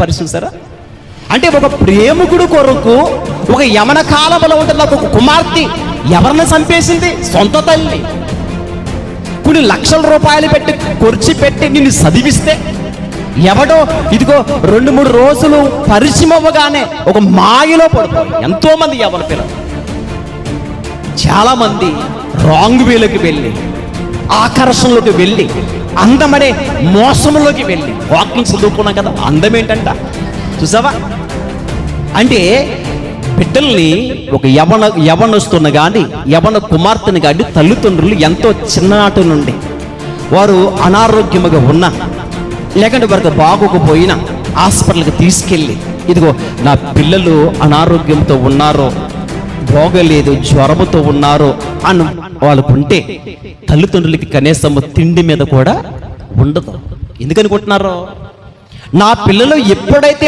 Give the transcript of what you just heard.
పరిశీలిస్తారా? అంటే ఒక ప్రేమికుడు కొరకు ఒక యమన కాలంలో ఉంటున్న ఒక కుమార్తె ఎవరిని చంపేసింది? సొంత తల్లి. కొన్ని లక్షల రూపాయలు పెట్టి ఖర్చు పెట్టి నిన్ను చదివిస్తే ఎవడో ఇదిగో రెండు మూడు రోజులు పరిచయం అవ్వగానే ఒక మాయలో పడుతుంది ఎంతోమంది ఎవరి పిల్లలు. చాలామంది రాంగ్ వేలోకి వెళ్ళి ఆకర్షణలోకి వెళ్ళి అందమనే మోసంలోకి వెళ్ళి. వాకింగ్ చదువుకున్నాం కదా అందం ఏంటంట చూసావా? అంటే బిడ్డల్ని ఒక యవన యవనొస్తున్న కానీ యవన కుమార్తెను కానీ తల్లిదండ్రులు ఎంతో చిన్ననాటి నుండి వారు అనారోగ్యముగా ఉన్నా లేకుంటే వారికి బాగోకపోయినా హాస్పిటల్కి తీసుకెళ్ళి ఇదిగో నా పిల్లలు అనారోగ్యంతో ఉన్నారో బాగలేదు జ్వరముతో ఉన్నారో అని వాళ్ళకుంటే తల్లిదండ్రులకి కనీసం తిండి మీద కూడా ఉండదు. ఎందుకనుకుంటున్నారు నా పిల్లలు ఎప్పుడైతే